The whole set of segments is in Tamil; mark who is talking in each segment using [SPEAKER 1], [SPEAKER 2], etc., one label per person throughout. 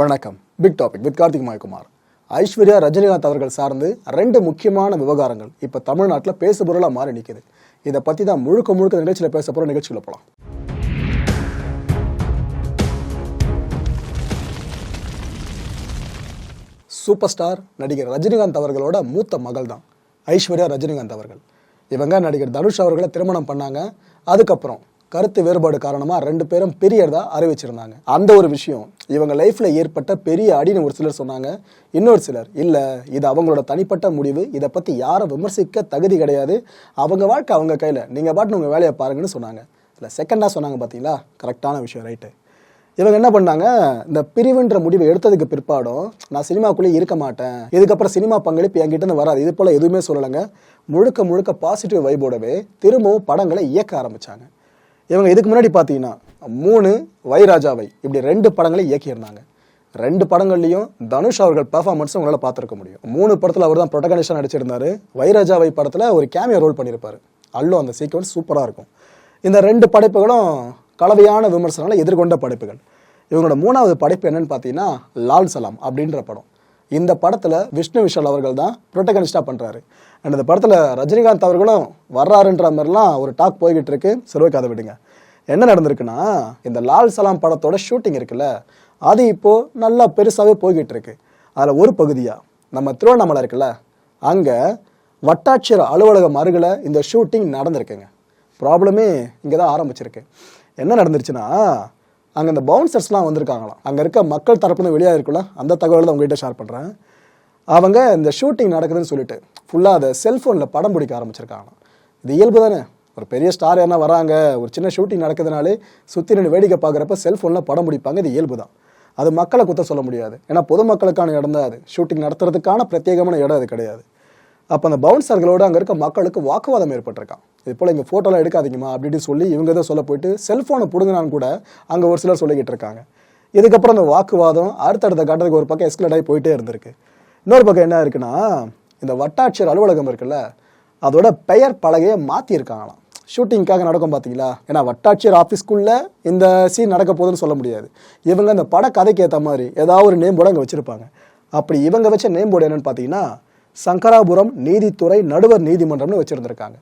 [SPEAKER 1] வணக்கம். Big topic with Karthik Mayakumar. Aishwarya Rajinikanth அவர்கள் சார்ந்து ரெண்டு முக்கியமான விவகாரங்கள் இப்போ தமிழ்நாட்டில் பேசுபொருளாக மாறி நிற்கிது இதை பற்றி தான் முழுக்க முழுக்க நிகழ்ச்சியில் பேச போகிற நிகழ்ச்சியில் போகலாம் சூப்பர் ஸ்டார் நடிகர் ரஜினிகாந்த் அவர்களோட மூத்த மகள் தான். ஐஸ்வர்யா ரஜினிகாந்த் அவர்கள். இவங்க நடிகர் தனுஷ் அவர்களை திருமணம் பண்ணாங்க. அதுக்கப்புறம் கருத்து வேறுபாடு காரணமாக ரெண்டு பேரும் பெரியதாக அறிவிச்சிருந்தாங்க. அந்த ஒரு விஷயம் இவங்க லைஃப்பில் ஏற்பட்ட பெரிய அடின்னு ஒரு சிலர் சொன்னாங்க. இன்னொரு சிலர் இல்லை இது அவங்களோட தனிப்பட்ட முடிவு. இதை பற்றி யாரும் விமர்சிக்க தகுதி கிடையாது. அவங்க வாழ்க்கை அவங்க கையில். நீங்கள் பாட்டு உங்கள் வேலையை பாருங்கன்னு சொன்னாங்க. இல்லை செகண்டாக சொன்னாங்க பார்த்தீங்களா கரெக்டான விஷயம் ரைட்டு இவங்க என்ன பண்ணாங்க? இந்த பிரிவுன்ற முடிவை எடுத்ததுக்கு பிற்பாடும் நான் சினிமாக்குள்ளேயே இருக்க மாட்டேன். இதுக்கப்புறம் சினிமா பங்களிப்பு என்கிட்ட வராது. இது போல் எதுவுமே சொல்லலைங்க. முழுக்க முழுக்க பாசிட்டிவ் வைபோடவே திரும்பவும் படங்களை இயக்க ஆரம்பித்தாங்க இவங்க இதுக்கு முன்னாடி பார்த்தீங்கன்னா மூணு வைராஜாவை இப்படி ரெண்டு படங்களை இயக்கியிருந்தாங்க. ரெண்டு படங்கள்லையும் தனுஷ் அவர்கள் பெர்ஃபார்மன்ஸ் உங்களால் பார்த்துருக்க முடியும். மூணு படத்தில் அவர் தான் ப்ரொட்டகனிஸ்டாக நடிச்சிருந்தாரு. வைராஜாவை படத்தில் ஒரு கேமியோ ரோல் பண்ணியிருப்பாரு அல்லோ அந்த சீக்வன்ஸ் சூப்பராக இருக்கும். இந்த ரெண்டு படைப்புகளும் கலவையான விமர்சனங்களை எதிர்கொண்ட படைப்புகள். இவங்களோட மூணாவது படைப்பு என்னன்னு பார்த்தீங்கன்னா லால் சலாம் அப்படின்ற படம். இந்த படத்தில் விஷ்ணு விஷால் அவர்கள் தான் ப்ரொட்டகனிஸ்டாக பண்ணுறாரு அண்ட் இந்த படத்தில் ரஜினிகாந்த் அவர்களும் வர்றாருன்ற மாதிரிலாம் ஒரு டாக் போய்கிட்டு இருக்கு. சிறுவை கதை விடுங்க. என்ன நடந்திருக்குன்னா இந்த லால் சலாம் படத்தோட ஷூட்டிங் இருக்குல்ல அது இப்போது நல்லா பெருசாகவே போய்கிட்டு இருக்கு. அதில் ஒரு பகுதியாக நம்ம திருவண்ணாமலை இருக்குல்ல அங்கே வட்டாட்சியர் அலுவலகம் அருகில் இந்த ஷூட்டிங் நடந்திருக்குங்க. ப்ராப்ளமே இங்கே தான் ஆரம்பிச்சிருக்கு. என்ன நடந்துருச்சுன்னா அங்கே இந்த பவுன்சர்ஸ்லாம் வந்திருக்காங்களாம். அங்கே இருக்க மக்கள் தரப்புன்னு வெளியாக இருக்குல்ல அந்த தகவல் தான் உங்கள்கிட்ட ஷேர் பண்ணுறேன் அவங்க இந்த ஷூட்டிங் நடக்குதுன்னு சொல்லிட்டு ஃபுல்லாக அதை செல்ஃபோனில் படம் பிடிக்க ஆரம்பிச்சிருக்காங்களாம். இது இயல்பு தானே? ஒரு பெரிய ஸ்டார் யாரா வராங்க ஒரு சின்ன ஷூட்டிங் நடக்குதுனாலே சுற்றி நின்று வேடிக்கை பார்க்குறப்ப செல்ஃபோனில் படம் பிடிப்பாங்க. இது இயல்பு தான் அது மக்களை குத்த சொல்ல முடியாது. ஏன்னா பொதுமக்களுக்கான இடம் தான் அது. ஷூட்டிங் நடத்துறதுக்கான பிரத்யேகமான இடம் அது கிடையாது. அப்போ அந்த பவுன்சர்களோடு அங்கே இருக்க மக்களுக்கு வாக்குவாதம் ஏற்பட்டிருக்கான். இது போல் இங்கே ஃபோட்டோலாம் எடுக்காதீங்கம்மா அப்படின்னு சொல்லி இவங்க தான் சொல்ல போயிட்டு செல்ஃபோனை பிடுங்கினான்னு கூட அங்கே ஒரு சிலர் சொல்லிக்கிட்டு இருக்காங்க. இதுக்கப்புறம் அந்த வாக்குவாதம் அடுத்தடுத்த கட்டத்துக்கு ஒரு பக்கம் எஸ்கலேட் ஆகி போயிட்டே இருந்திருக்கு. இன்னொரு பக்கம் என்ன இருக்குன்னா இந்த வட்டாட்சியர் அலுவலகம் இருக்குல்ல அதோட பெயர் பலகையை மாற்றியிருக்காங்களாம் ஷூட்டிங்க்காக நடக்கும் பார்த்தீங்களா? ஏன்னா வட்டாட்சியர் ஆஃபீஸ்க்குள்ளே இந்த சீன் நடக்க போகுதுன்னு சொல்ல முடியாது. இவங்க இந்த பட கதைக்கு ஏற்ற மாதிரி ஏதாவது ஒரு நேம் போர்டு அங்கே வச்சுருப்பாங்க. அப்படி இவங்க வச்ச நேம் போர்டு என்னென்னு பார்த்தீங்கன்னா சங்கராபுரம் நீதித்துறை நடுவர் நீதிமன்றம்னு வச்சுருந்துருக்காங்க.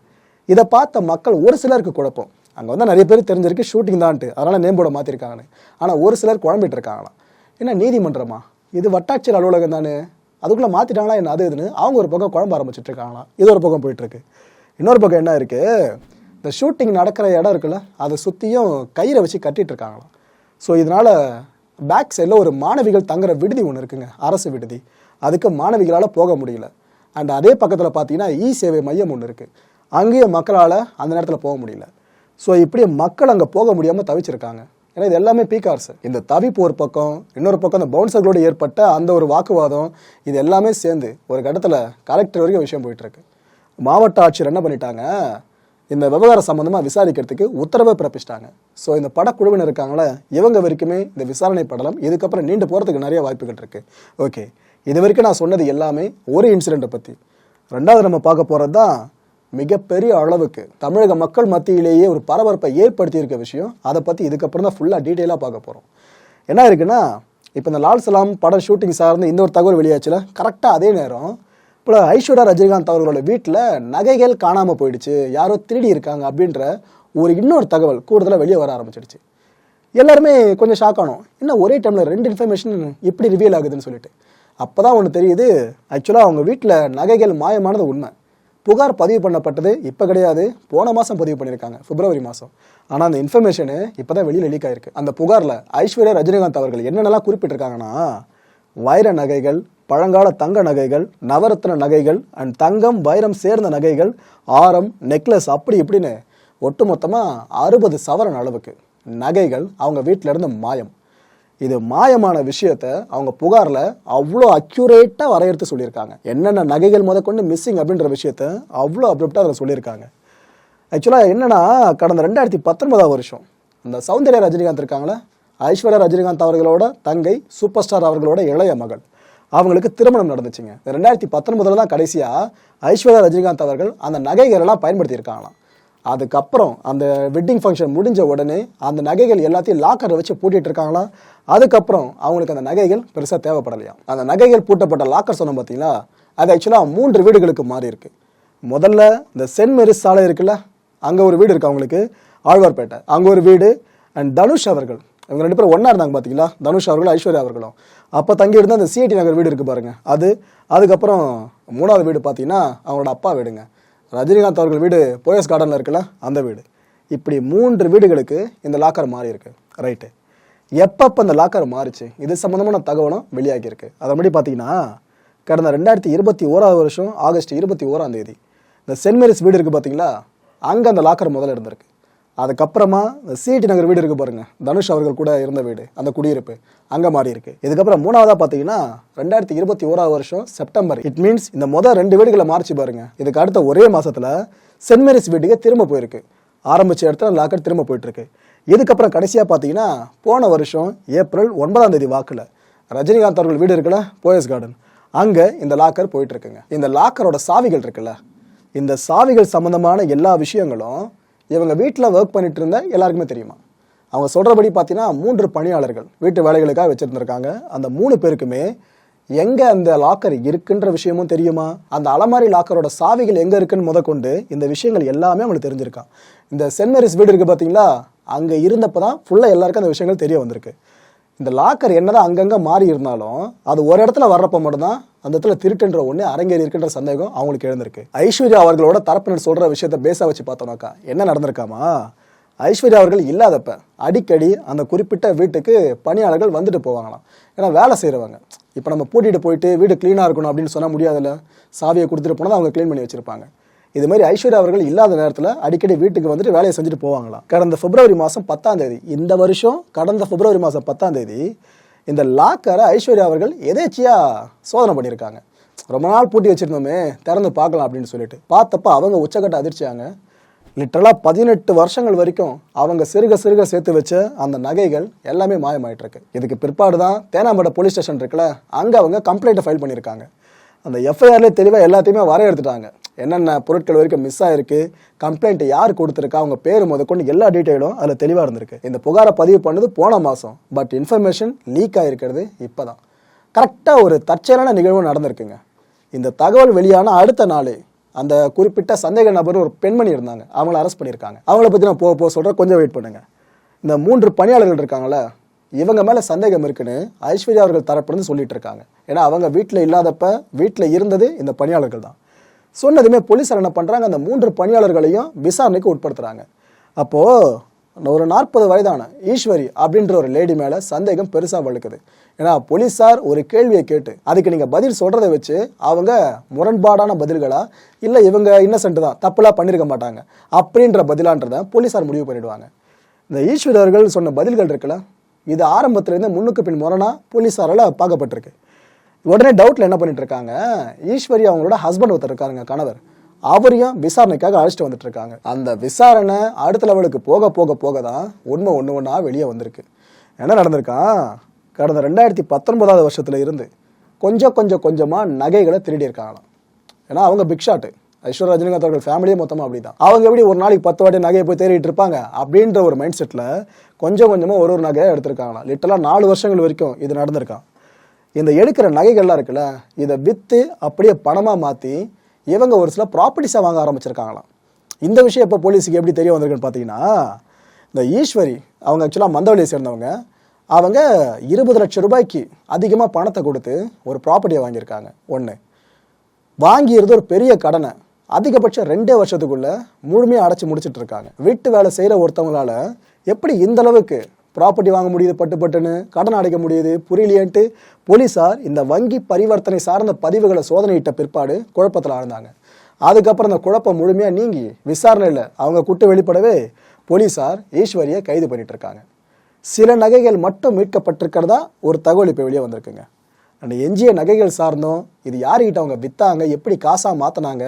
[SPEAKER 1] இதை பார்த்த மக்கள் ஒரு சிலருக்கு குழப்பம். அங்கே வந்து நிறைய பேர் தெரிஞ்சிருக்கு ஷூட்டிங் தான்ட்டு. அதனால் நேம் போர்டை மாற்றிருக்காங்கன்னு ஆனால் ஒரு சிலர் குழம்பிட்டு இருக்காங்களாம். என்ன நீதிமன்றமா? இது வட்டாட்சியர் அலுவலகம் தானே? அதுக்குள்ளே மாற்றிட்டாங்களா என்ன? அது இதுன்னு அவங்க ஒரு பக்கம் குழம்ப ஆரம்பிச்சிட்டு இருக்காங்களாம். இது ஒரு பக்கம் போயிட்டுருக்கு இன்னொரு பக்கம் என்ன இருக்குது இந்த ஷூட்டிங் நடக்கிற இடம் இருக்குல்ல அதை சுற்றியும் கயிறை வச்சு கட்டிட்டு இருக்காங்களாம். ஸோ இதனால் பேக் சைடில் ஒரு மாணவிகள் தங்குற விடுதி ஒன்று இருக்குங்க அரசு விடுதி. அதுக்கு மாணவிகளால் போக முடியல. அண்ட் அதே பக்கத்தில் பார்த்தீங்கன்னா இ சேவை மையம் ஒன்று இருக்குது அங்கேயும் மக்களால் அந்த நேரத்தில் போக முடியல. ஸோ இப்படி மக்கள் அங்கே போக முடியாமல் தவிச்சிருக்காங்க. ஏன்னா இது எல்லாமே பீகார்ஸ் இந்த தவிப்பு ஒரு பக்கம் இன்னொரு பக்கம் அந்த பவுன்சர்களோடு ஏற்பட்ட அந்த ஒரு வாக்குவாதம் இது எல்லாமே சேர்ந்து ஒரு கட்டத்தில் கலெக்டர் வரைக்கும் விஷயம் போயிட்டுருக்கு மாவட்ட ஆட்சியர் என்ன பண்ணிட்டாங்க இந்த விவகாரம் சம்பந்தமாக விசாரிக்கிறதுக்கு உத்தரவை பிறப்பிச்சிட்டாங்க. ஸோ இந்த படக்குழுவினர் இருக்காங்களே இவங்க வரைக்குமே இந்த விசாரணை படலம் இதுக்கப்புறம் நீண்டு போகிறதுக்கு நிறைய வாய்ப்புகள் இருக்குது ஓகே இது வரைக்கும் நான் சொன்னது எல்லாமே ஒரு இன்சிடெண்ட்டை பற்றி ரெண்டாவது நம்ம பார்க்க போகிறது தான் மிகப்பெரிய அளவுக்கு தமிழக மக்கள் மத்தியிலேயே ஒரு பரபரப்பை ஏற்படுத்தியிருக்க விஷயம். அதை பற்றி இதுக்கப்புறம் தான் ஃபுல்லாக டீட்டெயிலாக பார்க்க போகிறோம் என்ன இருக்குன்னா இப்போ இந்த லால் சலாம் படம் ஷூட்டிங் சார்ந்து இன்னொரு தகவல் வெளியாச்சுல கரெக்டாக அதே நேரம் இப்போ ஐஸ்வர்யா ரஜினிகாந்த் அவர்களோட வீட்டில் நகைகள் காணாமல் போயிடுச்சு. யாரோ திருடி இருக்காங்க அப்படின்ற ஒரு இன்னொரு தகவல் கூடுதலாக வெளியே வர ஆரம்பிச்சிடுச்சு. எல்லாருமே கொஞ்சம் ஷாக் ஆனோம். இன்னும் ஒரே டைமில் ரெண்டு இன்ஃபர்மேஷன் எப்படி ரிவீல் ஆகுதுன்னு சொல்லிட்டு. அப்போ தான் ஒன்று தெரியுது ஆக்சுவலாக அவங்க வீட்டில் நகைகள் மாயமானது உண்மை. புகார் பதிவு பண்ணப்பட்டது இப்போ கிடையாது. போன மாதம் பதிவு பண்ணியிருக்காங்க பிப்ரவரி மாதம் ஆனால் அந்த இன்ஃபர்மேஷனு இப்போ தான் வெளியில் லீக் ஆயிருக்கு. அந்த புகாரில் ஐஸ்வர்யா ரஜினிகாந்த் அவர்கள் என்னென்னலாம் குறிப்பிட்டிருக்காங்கன்னா வைர நகைகள் பழங்கால தங்க நகைகள் நவரத்ன நகைகள் அண்ட் தங்கம் வைரம் சேர்ந்த நகைகள் ஆரம் நெக்லஸ் அப்படி இப்படின்னு ஒட்டுமொத்தமாக அறுபது சவரன் அளவுக்கு நகைகள் அவங்க வீட்டிலேருந்து மாயம். இது மாயமான விஷயத்த அவங்க புகாரில் அவ்வளோ அக்யூரேட்டாக வரையறுத்து சொல்லியிருக்காங்க. என்னென்ன நகைகள் முதற்கொண்டு மிஸ்ஸிங் அப்படின்ற விஷயத்த அவ்வளோ அப்டப்டாக அதில் சொல்லியிருக்காங்க. ஆக்சுவலாக என்னென்னா கடந்த ரெண்டாயிரத்தி பத்தொன்பதாம் வருஷம் அந்த சௌந்தர்யா ரஜினிகாந்த் இருக்காங்களே ஐஸ்வர்யா ரஜினிகாந்த் அவர்களோட தங்கை சூப்பர் ஸ்டார் அவர்களோட இளைய மகள். அவங்களுக்கு திருமணம் நடந்துச்சுங்க. ரெண்டாயிரத்தி பத்தொன்பதுல தான் கடைசியாக ஐஸ்வர்யா ரஜினிகாந்த் அவர்கள் அந்த நகைகள் எல்லாம் பயன்படுத்தியிருக்காங்களாம். அதுக்கப்புறம் அந்த வெட்டிங் ஃபங்க்ஷன் முடிஞ்ச உடனே அந்த நகைகள் எல்லாத்தையும் லாக்கரை வச்சு பூட்டிட்டு இருக்காங்களாம் அதுக்கப்புறம் அவங்களுக்கு அந்த நகைகள் பெருசாக தேவைப்படலையாம் அந்த நகைகள் பூட்டப்பட்ட லாக்கர் சொன்னோம் பார்த்தீங்களா? அது ஆக்சுவலாக மூன்று வீடுகளுக்கு மாறி இருக்கு முதல்ல இந்த சென்ட் மேரிஸ் சாலை இருக்குல்ல அங்கே ஒரு வீடு இருக்கு அவங்களுக்கு ஆழ்வார்பேட்டை. அங்கே ஒரு வீடு அண்ட் தனுஷ் அவர்கள். இவங்க ரெண்டு பேரும் ஒன்றா இருந்தாங்க பார்த்தீங்களா தனுஷ் அவர்களும் ஐஸ்வர்யா அவர்களும். அப்போ தங்கி இருந்த அந்த சிஐடி நகர் வீடு இருக்கு பாருங்கள் அது அதுக்கப்புறம் மூணாவது வீடு பார்த்தீங்கன்னா அவங்களோட அப்பா வீடுங்க. ரஜினிகாந்த் அவர்கள் வீடு போயஸ் கார்டனில் இருக்குல்ல அந்த வீடு. இப்படி மூன்று வீடுகளுக்கு இந்த லாக்கர் மாறி இருக்கு. ரைட்டு எப்பப்போ அந்த லாக்கர் மாறிச்சு? இது சம்மந்தமான தகவலும் வெளியாகியிருக்கு முன்னாடி பார்த்தீங்கன்னா கடந்த ரெண்டாயிரத்தி இருபத்தி ஓராவது வருஷம் ஆகஸ்ட் இருபத்தி ஓராம் தேதி இந்த சென்ட் மேரிஸ் வீடு இருக்குது பார்த்தீங்களா அங்கே அந்த லாக்கர் முதல்ல இருந்திருக்கு. அதுக்கப்புறமா சிஐடி நகர் வீடு இருக்கு பாருங்க. தனுஷ் அவர்கள் கூட இருந்த வீடு அந்த குடியிருப்பு. அங்கே மாறி இருக்கு. இதுக்கப்புறம் மூணாவதா பார்த்தீங்கன்னா ரெண்டாயிரத்தி இருபத்தி ஓராவது வருஷம் செப்டம்பர். இட் மீன்ஸ் இந்த மொதல் ரெண்டு வீடுகளை மாறிச்சு பாருங்க. இதுக்கு அடுத்த ஒரே மாசத்துல சென்ட் மேரிஸ் வீட்டுக்கு திரும்ப போயிருக்கு. ஆரம்பிச்ச இடத்துல லாக்கர் திரும்ப போயிட்டு இருக்கு இதுக்கப்புறம் கடைசியா பார்த்தீங்கன்னா போன வருஷம் ஏப்ரல் ஒன்பதாம் தேதி வாக்குல ரஜினிகாந்த் அவர்கள் வீடு இருக்குல்ல போயஸ் கார்டன் அங்க இந்த லாக்கர் போயிட்டு இருக்குங்க இந்த லாக்கரோட சாவிகள் இருக்குல்ல இந்த சாவிகள் சம்பந்தமான எல்லா விஷயங்களும் இவங்க வீட்டில் ஒர்க் பண்ணிட்டு இருந்த எல்லாருக்குமே தெரியுமா? அவங்க சொல்கிறபடி பார்த்தீங்கன்னா மூன்று பணியாளர்கள் வீட்டு வேலைகளுக்காக வச்சுருந்துருக்காங்க. அந்த மூணு பேருக்குமே எங்கே அந்த லாக்கர் இருக்குன்ற விஷயமும் தெரியுமா? அந்த அலமாரி லாக்கரோட சாவிகள் எங்கே இருக்குன்னு முதற்கொண்டு இந்த விஷயங்கள் எல்லாமே அவங்களுக்கு தெரிஞ்சிருக்கான். இந்த சென்ட் மேரிஸ் வீடு இருக்குது பார்த்தீங்களா அங்கே இருந்தப்போ தான் ஃபுல்லாக எல்லாருக்கும் அந்த விஷயங்கள் தெரிய வந்திருக்கு. இந்த லாக்கர் என்னதான் அங்கங்கே மாறி இருந்தாலும் அது ஒரு இடத்துல வர்றப்ப மட்டும்தான் அந்த இடத்துல திருட்டுன்ற ஒன்று அரங்கேறி இருக்கின்ற சந்தேகம் அவங்களுக்கு எழுந்திருக்கு. ஐஸ்வர்யா அவர்களோட தரப்பினர் சொல்கிற விஷயத்த பேச வச்சு பார்த்தோம்னாக்கா என்ன நடந்திருக்காமா? ஐஸ்வர்யா அவர்கள் இல்லாதப்ப அடிக்கடி அந்த குறிப்பிட்ட வீட்டுக்கு பணியாளர்கள் வந்துட்டு போவாங்களாம். ஏன்னா வேலை செய்கிறவங்க இப்போ நம்ம பூட்டிட்டு போயிட்டு வீடு க்ளீனாக இருக்கணும் அப்படின்னு சொன்னால் முடியாதுல்ல? சாவியை கொடுத்துட்டு போனால் அவங்க க்ளீன் பண்ணி வச்சுருப்பாங்க. இது மாதிரி ஐஸ்வர்யா அவர்கள் இல்லாத நேரத்தில் அடிக்கடி வீட்டுக்கு வந்துட்டு வேலையை செஞ்சுட்டு போவாங்களாம் கடந்த பிப்ரவரி மாதம் பத்தாம் தேதி. இந்த வருஷம் கடந்த பிப்ரவரி மாதம் பத்தாம் தேதி இந்த லாக்கரை ஐஸ்வர்யா அவர்கள் எதேச்சியாக சோதனை பண்ணியிருக்காங்க. ரொம்ப நாள் பூட்டி வச்சிருந்தோமே திறந்து பார்க்கலாம் அப்படின்னு சொல்லிட்டு. பார்த்தப்ப அவங்க உச்சக்கட்ட அதிர்ச்சியாங்க. லிட்டரலாக பதினெட்டு வருஷங்கள் வரைக்கும் அவங்க சிறுக சிறுக சேர்த்து வச்ச அந்த நகைகள் எல்லாமே மாயமாயிட்டு இருக்கு. இதுக்கு பிற்பாடு தான் தேனாம்பட போலீஸ் ஸ்டேஷன் இருக்குல்ல அங்கே அவங்க கம்ப்ளைண்ட்டை ஃபைல் பண்ணியிருக்காங்க. அந்த எஃப்ஐஆர்லேயே தெளிவாக எல்லாத்தையுமே வரையெடுத்துட்டாங்க என்னென்ன பொருட்கள் வரைக்கும் மிஸ் ஆயிருக்கு கம்ப்ளைண்ட் யார் கொடுத்துருக்கா அவங்க பேர் முதற்கொண்டு எல்லா டீட்டெயிலும் அதில் தெளிவாக இருந்திருக்கு. இந்த புகாரை பதிவு பண்ணது போன மாதம் பட் இன்ஃபர்மேஷன் லீக் ஆகிருக்கிறது இப்போ தான் கரெக்டாக ஒரு தற்செயலான நிகழ்வு நடந்திருக்குங்க. இந்த தகவல் வெளியான அடுத்த நாளே அந்த குறிப்பிட்ட சந்தேக நபர் ஒரு பெண்மணி இருந்தாங்க. அவங்கள அரெஸ்ட் பண்ணியிருக்காங்க. அவங்கள பற்றி நான் போக போக சொல்கிறேன் கொஞ்சம் வெயிட் பண்ணுங்கள் இந்த மூன்று பணியாளர்கள் இருக்காங்களே இவங்க மேலே சந்தேகம் இருக்குன்னு ஐஸ்வர்யா அவர்கள் தரப்புலேருந்து சொல்லிட்டு இருக்காங்க. ஏன்னா அவங்க வீட்டில் இல்லாதப்ப வீட்டில் இருந்தது இந்த பணியாளர்கள் தான். சொன்னதுமே போலீஸார் என்ன பண்ணுறாங்க அந்த மூன்று பணியாளர்களையும் விசாரணைக்கு உட்படுத்துகிறாங்க அப்போது ஒரு நாற்பது வயதான ஈஸ்வரி அப்படின்ற ஒரு லேடி மேலே சந்தேகம் பெருசாக வழுக்குது ஏன்னா போலீஸார் ஒரு கேள்வியை கேட்டு அதுக்கு நீங்கள் பதில் சொல்கிறத வச்சு அவங்க முரண்பாடான பதில்களா இல்லை இவங்க இன்னசென்ட் தான் தப்புலாம் பண்ணியிருக்க மாட்டாங்க அப்படின்ற பதிலான்றதை போலீஸார் முடிவு பண்ணிடுவாங்க. இந்த ஈஸ்வரி அவர்கள் சொன்ன பதில்கள் இருக்குல்ல இது ஆரம்பத்துலேருந்து முன்னுக்கு பின் முரணா போலீஸாரால் பார்க்கப்பட்டிருக்கு. உடனே டவுட்டில் என்ன பண்ணிட்டு இருக்காங்க ஈஸ்வரி அவங்களோட ஹஸ்பண்ட் ஒருத்தர் இருக்காருங்க கணவர். அவரையும் விசாரணைக்காக அழைச்சிட்டு வந்துட்டு இருக்காங்க அந்த விசாரணை அடுத்த லெவலுக்கு போக போக போக தான் உண்மை ஒன்று ஒன்றா வெளியே வந்திருக்கு. என்ன நடந்திருக்கான் கடந்த ரெண்டாயிரத்தி பத்தொன்பதாவது வருஷத்துல இருந்து கொஞ்சம் கொஞ்சம் கொஞ்சமாக நகைகளை திருடி இருக்காங்களாம் ஏன்னா அவங்க பிக் ஷாட்டு. ஐஸ்வர்யா ரஜினிகாந்த் அவர்கள் ஃபேமிலியே மொத்தமாக அப்படி தான் அவங்க எப்படி ஒரு நாளைக்கு பத்து வாட்டி நகையை போய் தேடிட்டு இருப்பாங்க? அப்படின்ற ஒரு மைண்ட் செட்டில் கொஞ்சம் கொஞ்சமாக ஒரு ஒரு நகையை எடுத்திருக்காங்களா லிட்டலாக நாலு வருஷங்கள் வரைக்கும் இது நடந்திருக்கான் இந்த எடுக்கிற நகைகள்லாம் இருக்குல்ல இதை விற்று அப்படியே பணமாக மாற்றி இவங்க ஒரு சில ப்ராப்பர்ட்டிஸாக வாங்க ஆரம்பிச்சிருக்காங்களாம். இந்த விஷயம் இப்போ போலீஸுக்கு எப்படி தெரிய வந்திருக்குன்னு பார்த்தீங்கன்னா இந்த ஈஸ்வரி அவங்க ஆக்சுவலாக மந்தவழியை சேர்ந்தவங்க அவங்க இருபது லட்சம் ரூபாய்க்கு அதிகமாக பணத்தை கொடுத்து ஒரு ப்ராப்பர்ட்டியை வாங்கியிருக்காங்க. ஒன்று வாங்கியிருந்த ஒரு பெரிய கடனை அதிகபட்சம் ரெண்டே வருஷத்துக்குள்ள முழுமையாக அடைச்சி முடிச்சிட்டு இருக்காங்க வீட்டு வேலை செய்கிற ஒருத்தவங்களால எப்படி இந்த அளவுக்கு ப்ராப்பர்ட்டி வாங்க முடியுது பட்டு பட்டுன்னு கடன் அடைக்க முடியுது புரியலையேன்ட்டு போலீஸார் இந்த வங்கி பரிவர்த்தனை சார்ந்த பதிவுகளை சோதனையிட்ட பிற்பாடு குழப்பத்தில் ஆழ்ந்தாங்க. அதுக்கப்புறம் அந்த குழப்பம் முழுமையாக நீங்கி விசாரணையில் அவங்க குட்டு வெளிப்படவே போலீஸார் ஈஸ்வரியை கைது பண்ணிட்டு இருக்காங்க சில நகைகள் மட்டும் மீட்கப்பட்டிருக்கிறதா ஒரு தகவல் இப்போ வெளியே வந்திருக்குங்க. அந்த எஞ்சிய நகைகள் சார்ந்தும் இது யாருக்கிட்ட அவங்க வித்தாங்க எப்படி காசாக மாற்றினாங்க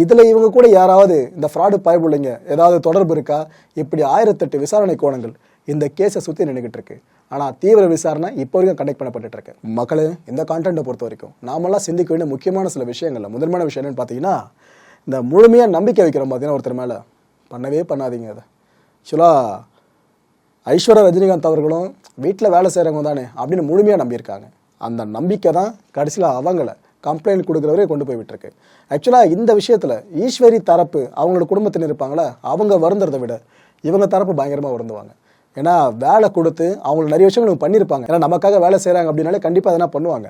[SPEAKER 1] இதில் இவங்க கூட யாராவது இந்த ஃப்ராடு பயப்புள்ளைங்க ஏதாவது தொடர்பு இருக்கா? இப்படி ஆயிரத்தெட்டு விசாரணை கோணங்கள் இந்த கேஸை சுற்றி நின்றுக்கிட்டு இருக்கு. ஆனால் தீவிர விசாரணை இப்போ வரைக்கும் கண்டக்ட் பண்ணப்பட்டு இருக்கு. மக்களே இந்த கான்டென்ட்டை பொறுத்த வரைக்கும் நாமெல்லாம் சிந்திக்க வேண்டிய முக்கியமான சில விஷயங்கள்ல முதன்மையான விஷயம் என்னன்னு பார்த்தீங்கன்னா இந்த முழுமையாக நம்பிக்கை வைக்கிறோம் பார்த்தீங்கன்னா ஒருத்தர் மேலே பண்ணவே பண்ணாதீங்க அதை. ஆக்சுவலாக ஐஸ்வர்யா ரஜினிகாந்த் அவர்களும் வீட்டில் வேலை செய்கிறவங்க தானே அப்படின்னு முழுமையாக நம்பியிருக்காங்க. அந்த நம்பிக்கை தான் கடைசியில் அவங்கள கம்ப்ளைண்ட் கொடுக்குறவரே கொண்டு போய் விட்டுருக்கு. ஆக்சுவலாக இந்த விஷயத்தில் ஈஸ்வரி தரப்பு அவங்களோட குடும்பத்தினர் இருப்பாங்களா? அவங்க வருந்துறதை விட இவங்க தரப்பு பயங்கரமாக வருந்துவாங்க. ஏன்னா வேலை கொடுத்து அவங்களுக்கு நிறைய விஷயங்கள் இவங்க பண்ணியிருப்பாங்க ஏன்னா நமக்காக வேலை செய்கிறாங்க அப்படின்னாலே கண்டிப்பாக அதெல்லாம் பண்ணுவாங்க.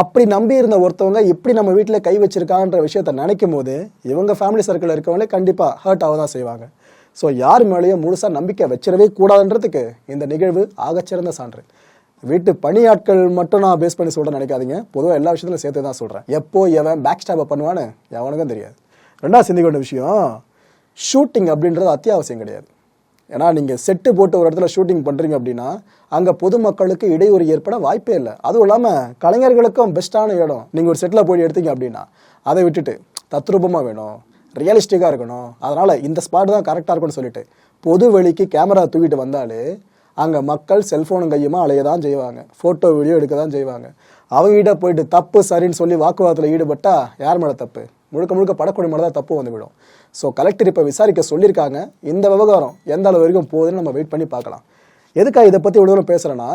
[SPEAKER 1] அப்படி நம்பி இருந்த ஒருத்தவங்க இப்படி நம்ம வீட்டில் கை வச்சிருக்கான்ற விஷயத்த நினைக்கும் போது இவங்க ஃபேமிலி சர்க்கிளில் இருக்கவங்களே கண்டிப்பாக ஹர்ட் ஆக தான் செய்வாங்க. ஸோ யார் மேலேயும் முழுசாக நம்பிக்கை வச்சிடவே கூடாதுன்றதுக்கு இந்த நிகழ்வு ஆகச்சிறந்த சான்று. வீட்டு பணியாட்கள் மட்டும் நான் பேஸ் பண்ணி சொல்கிறேன் நினைக்காதீங்க. பொதுவாக எல்லா விஷயத்திலும் சேர்த்து தான் சொல்கிறேன் எப்போ எவன் பேக் ஸ்டாப்பை பண்ணுவான்னு எவனுக்கும் தெரியாது. ரெண்டாவது சிந்திக்க வேண்டிய விஷயம் ஷூட்டிங் அப்படின்றது அத்தியாவசியம் கிடையாது. ஏன்னா நீங்கள் செட்டு போட்டு ஒரு இடத்துல ஷூட்டிங் பண்ணுறீங்க அப்படின்னா அங்கே பொதுமக்களுக்கு இடையூறு ஏற்பட வாய்ப்பே இல்லை. அதுவும் இல்லாமல் கலைஞர்களுக்கும் பெஸ்ட்டான இடம். நீங்கள் ஒரு செட்டில் போய் எடுத்தீங்க அப்படின்னா அதை விட்டுட்டு தத்ரூபமாக வேணும் ரியலிஸ்டிக்காக இருக்கணும். அதனால் இந்த ஸ்பாட் தான் கரெக்டாக இருக்கும்னு சொல்லிட்டு பொது வெளிக்கு கேமரா தூக்கிட்டு வந்தாலே அங்கே மக்கள் செல்ஃபோனும் கையுமா அலைய தான் செய்வாங்க. ஃபோட்டோ வீடியோ எடுக்க தான் செய்வாங்க. அவங்ககிட்ட போயிட்டு தப்பு சரின்னு சொல்லி வாக்குவாதத்தில் ஈடுபட்டால் யார் மேலே தப்பு? முழுக்க முழுக்க படக்குடி மேலே தான் தப்பு வந்துவிடும். ஸோ கலெக்டர் இப்போ விசாரிக்க சொல்லியிருக்காங்க. இந்த விவகாரம் எந்த அளவு வரைக்கும் போகுதுன்னு நம்ம வெயிட் பண்ணி பார்க்கலாம். எதுக்காக இதை பற்றி இவ்வளோ தூரம் பேசுகிறேன்னா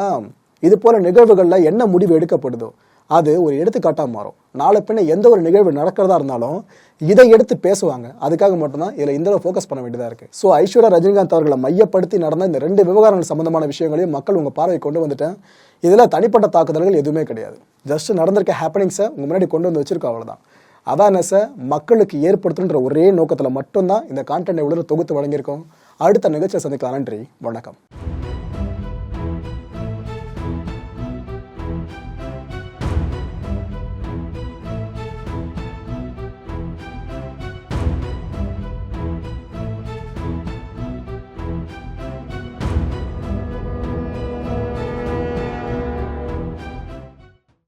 [SPEAKER 1] இது போல நிகழ்வுகளில் என்ன முடிவு எடுக்கப்படுதோ அது ஒரு எடுத்துக்காட்டாக மாறும். நாளை பின்ன எந்த ஒரு நிகழ்வு நடக்கிறதா இருந்தாலும் இதை எடுத்து பேசுவாங்க. அதுக்காக மட்டும்தான் இதில் இந்த ஃபோக்கஸ் பண்ண வேண்டியதாக இருக்குது ஸோ ஐஸ்வர்யா ரஜினிகாந்த் அவர்களை மையப்படுத்தி நடந்த இந்த ரெண்டு விவகாரங்கள் சம்பந்தமான விஷயங்களையும் மக்கள் உங்கள் பார்வை கொண்டு வந்துட்டேன். இதில் தனிப்பட்ட தாக்குதல்கள் எதுவுமே கிடையாது. ஜஸ்ட் நடந்திருக்க ஹேப்பனிங்ஸை உங்கள் முன்னாடி கொண்டு வந்து வச்சிருக்கோம் அவ்வளோதான் அவேர்னஸை மக்களுக்கு ஏற்படுத்தணுன்ற ஒரே நோக்கத்தில் மட்டும்தான் இந்த கான்டென்ட் எவ்வளோ தொகுத்து வழங்கியிருக்கோம். அடுத்த நிகழ்ச்சியை சந்திக்கலாம். நன்றி. வணக்கம்.